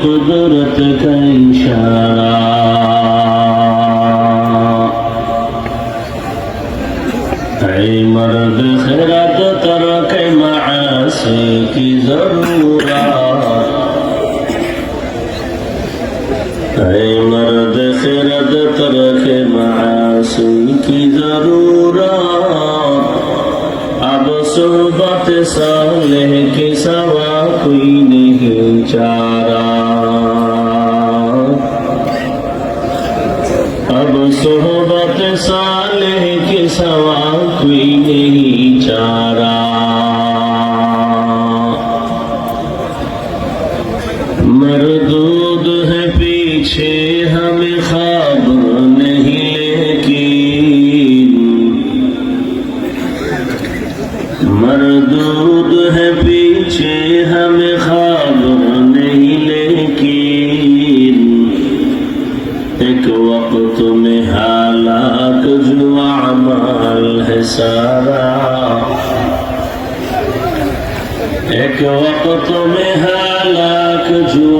नहीं कुदरत का इशारा ऐ मर्द खिरत तरक मासी की ज़रूरत ऐ मर्द खिरत तरक मासी की ज़रूरत अब सोबत सालेह के सवा कोई नहीं के सवा कोई नहीं चारा। मरदूद है पीछे हमें खाब नहीं लेकिन। मरदूद है पीछे हमें खाब नहीं लेकिन। एक वक्त में सारा एक वक्त में हालाक जो अमाल